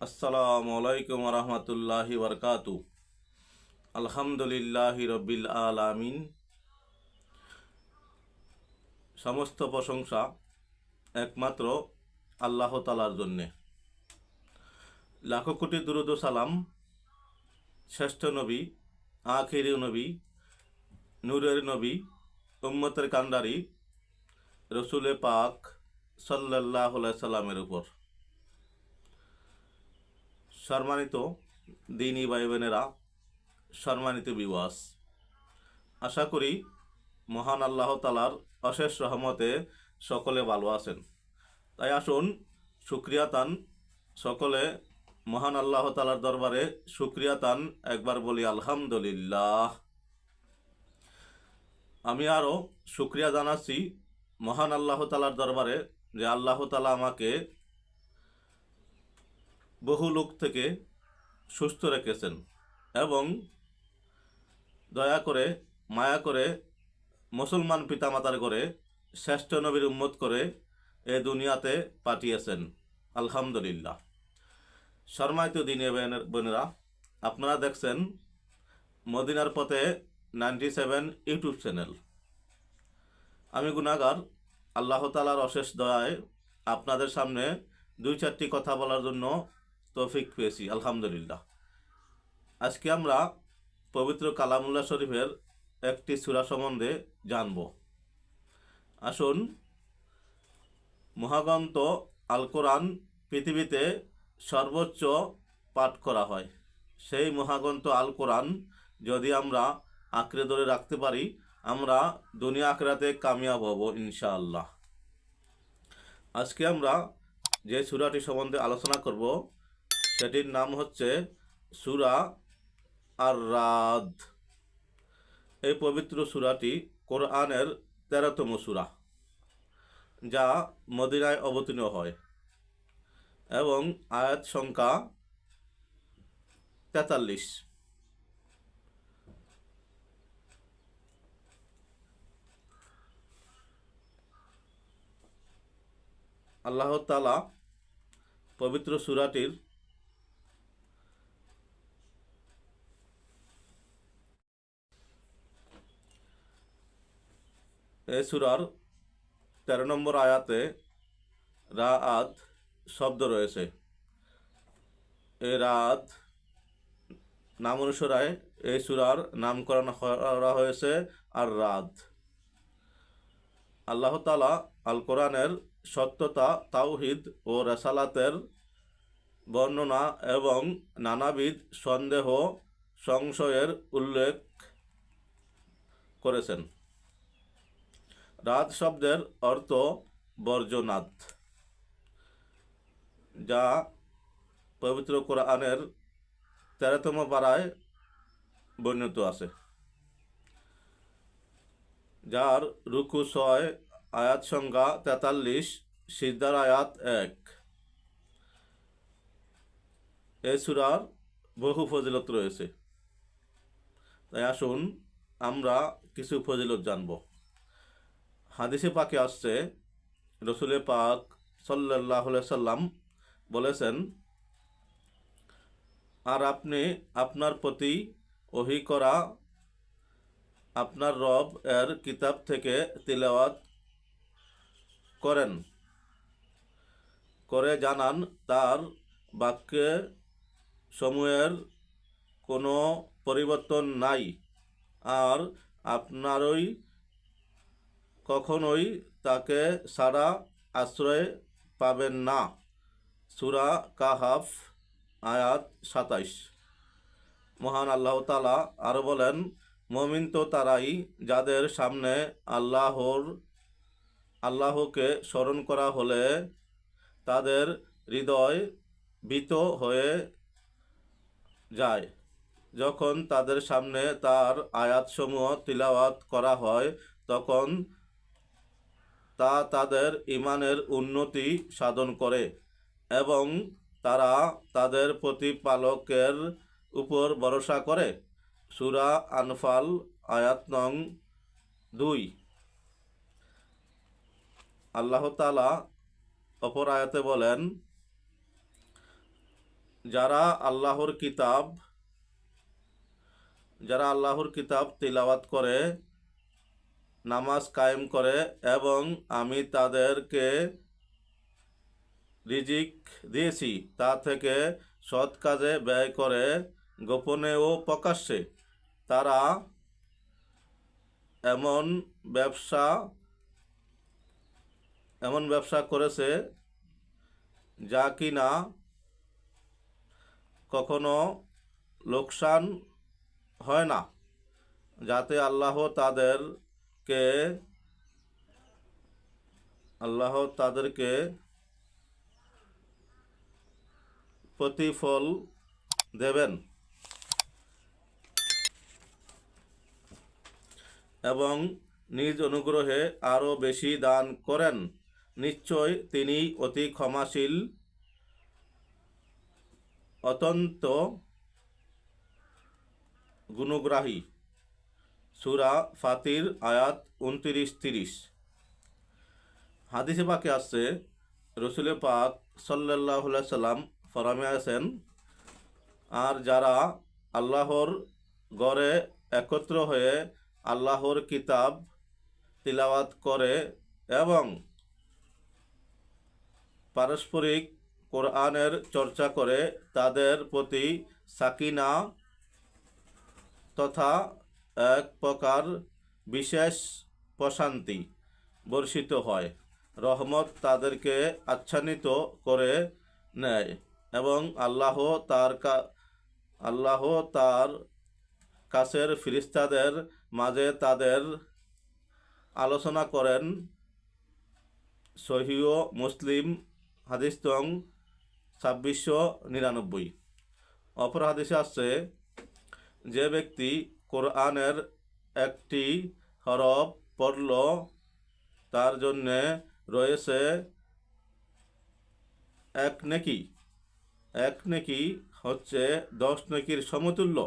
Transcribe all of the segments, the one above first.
আসসালামু আলাইকুম রহমতুল্লাহি বরকাতু। আলহামদুলিল্লাহ রবিল আলামিন। সমস্ত প্রশংসা একমাত্র আল্লাহ তালার জন্যে। লাখো কোটি দুরুদ সালাম, শ্রেষ্ঠ নবী, আখির নবী, নূরের নবী, উম্মতের কান্ডারি রসুলে পাক সাল্লাহ সাল্লামের উপর। সম্মানিত দিনী ভাই বোনেরা সম্মানিত বিবাস আশা করি মহান আল্লাহ তালার অশেষ রহমতে সকলে ভালো আছেন। তাই আসুন, সুক্রিয়া তান সকলে, মহান আল্লাহ তালার দরবারে সুক্রিয়া তান একবার বলি আলহামদুলিল্লাহ। আমি আরও সুক্রিয়া জানাচ্ছি মহান আল্লাহ তালার দরবারে যে আল্লাহ তালা আমাকে বহু লোক থেকে সুস্থ রেখেছেন এবং দয়া করে, মায়া করে মুসলমান পিতামাতার করে শ্রেষ্ঠ নবীর উম্মত করে এ দুনিয়াতে পাঠিয়েছেন। আলহামদুলিল্লাহ। শর্মায়িত দিনে বোনেরা আপনারা দেখছেন মদিনার পথে নাইনটি সেভেন ইউটিউব চ্যানেল। আমি গুনাগার আল্লাহ তালার অশেষ দয়ায় আপনাদের সামনে দুই চারটি কথা বলার জন্য তৌফিক পেয়েছি, আলহামদুলিল্লাহ। আজকে আমরা পবিত্র কালামুল্লাহ শরীফের একটি সূরা সম্বন্ধে জানব। আসুন, মহাগ্রন্থ আল কোরআন পৃথিবীতে সর্বোচ্চ পাঠ করা হয়। সেই মহাগ্রন্থ আল কোরআন যদি আমরা আঁকড়ে ধরে রাখতে পারি, আমরা দুনিয়া আঁকড়াতে কামিয়াব হব ইনশাআল্লাহ। আজকে আমরা যে সূরাটি সম্বন্ধে আলোচনা করব সেটির নাম হচ্ছে সুরা আর রাদ এই পবিত্র সুরাটি কোরআনের তেরোতম সুরা, যা মদিনায় অবতীর্ণ হয় এবং আয়াত সংখ্যা তেতাল্লিশ। আল্লাহ তালা পবিত্র সুরাটির সুরার তেরো নম্বর আয়াতে রা আদ শব্দ রয়েছে। এ রাত নাম অনুসারে এই সুরার নামকরণ করা হয়েছে আর রাত আল্লাহ তালা আল কোরআনের সত্যতা, তাওহিদ ও রেসালাতের বর্ণনা এবং নানাবিধ সন্দেহ, সংশয়ের উল্লেখ করেছেন। রাত শব্দের অর্থ বর্জনাথ, যা পবিত্র কোরআনের তেরোতম পাড়ায় বর্ণিত আছে। যার রুকু ছয়, আয়াত সংখ্যা তেতাল্লিশ সিদ্ধার আয়াত এক। এ সুরার বহু ফজিলত রয়েছে। তাই আসুন আমরা কিছু ফজিলত জানব। হাদিসে পাকে আসছে রসুলে পাক সাল্লাহ সাল্লাম বলেছেন, আর আপনি আপনার প্রতি ওহি করা আপনার রব এর কিতাব থেকে তিলাওয়াত করেন। করে জানান তার বাক্যে সমূহের কোনো পরিবর্তন নাই, আর আপনারই কখনোই তাকে সারা আশ্রয় পাবেন না। সুরা কাহাফ, আয়াত সাতাইশ। মহান আল্লাহ তালা আরও বলেন, মমিন তো তারাই যাদের সামনে আল্লাহর, আল্লাহকে স্মরণ করা হলে তাদের হৃদয় ভীত হয়ে যায়। যখন তাদের সামনে তার আয়াতসমূহ তিলাওয়াত করা হয়, তখন তা তাদের ইমানের উন্নতি সাধন করে এবং তারা তাদের প্রতিপালকের উপর ভরসা করে। সুরা আনফাল, আয়াত নং দুই। আল্লাহ তালা অপর আয়াতে বলেন, যারা আল্লাহর কিতাব, যারা আল্লাহর কিতাব তিলাওয়াত করে নামাজ কায়েম করে এবং আমি তাদেরকে রিজিক দিয়েছি। তা থেকে সৎ কাজে ব্যয় করে গোপনে ও প্রকাশ্যে তারা এমন ব্যবসা এমন ব্যবসা করেছে যা কিনা কখনো লোকসান হয় না, যাতে আল্লাহ তাদেরকে, আল্লাহ তাদেরকে প্রতিফল দেবেন এবং নিজ অনুগ্রহে আরও বেশি দান করেন। নিশ্চয় তিনি অতি ক্ষমাশীল, অত্যন্ত গুণগ্রাহী। সুরা ফাতির, আয়াত উনত্রিশ, তিরিশ। হাদিসে পাকে আসছে রসুলে পাক সাল্লাহ সাল্লাম ফরামে আছেন, আর যারা আল্লাহর গড়ে একত্র হয়ে আল্লাহর কিতাব তিলাওয়াত করে এবং পারস্পরিক কোরআনের চর্চা করে তাদের প্রতি সাকিনা তথা এক প্রকার বিশেষ প্রশান্তি বর্ষিত হয়। রহমত তাদেরকে আচ্ছান্বিত করে নেয় এবং আল্লাহ তার আল্লাহ তার কাছের ফিরিস্তাদের মাঝে তাদের আলোচনা করেন। সহিও মুসলিম হাদিস্তং ছাব্বিশশো নিরানব্বই। অপর হাদিসে আসছে যে ব্যক্তি কোরআনের একটি হরফ পড়ল, তার জন্যে রয়েছে এক নেকি। এক নেকি হচ্ছে দশ নেকির সমতুল্য।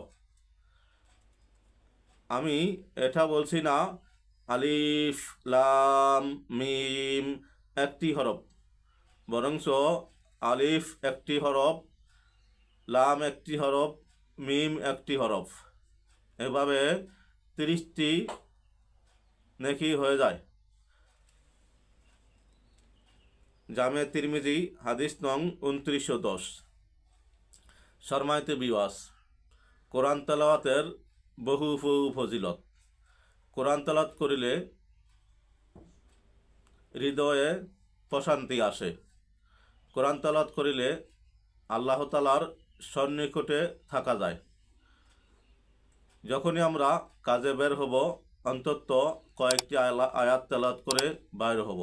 আমি এটা বলছি না, আলিফ, লাম, মিম একটি হরফ বরঞ্চ আলিফ একটি হরফ, লাম একটি হরফ, মিম একটি হরফ। এভাবে তিরিশটি নেকি হয়ে যায়। জামে তিরমিজি, হাদিস নং উনত্রিশশো দশ। শর্মায়তে বিওয়াস কোরআন তালাওয়াতের বহু ফজিলত কোরআন তালাত করিলে হৃদয়ে প্রশান্তি আসে। কোরআন তালাত করিলে আল্লাহ তালার সন্নিকটে থাকা যায়। যখনই আমরা কাজে বের হব, অন্তত কয়েকটি আয়াত তেলাত করে বাইর হব।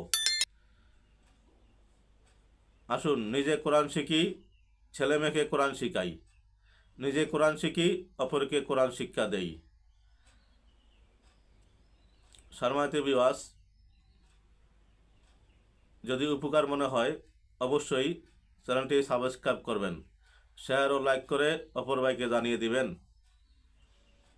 আসুন, নিজে কোরআন শিখি, ছেলে মেয়েকে কোরআন শিখাই। নিজে কোরআন শিখি, অপরকে কোরআন শিক্ষা দেই। শর্মাতে বিবাস যদি উপকার মনে হয়, অবশ্যই চ্যানেলটি সাবস্ক্রাইব করবেন। শেয়ার ও লাইক করে অপর ভাইকে জানিয়ে দিবেন।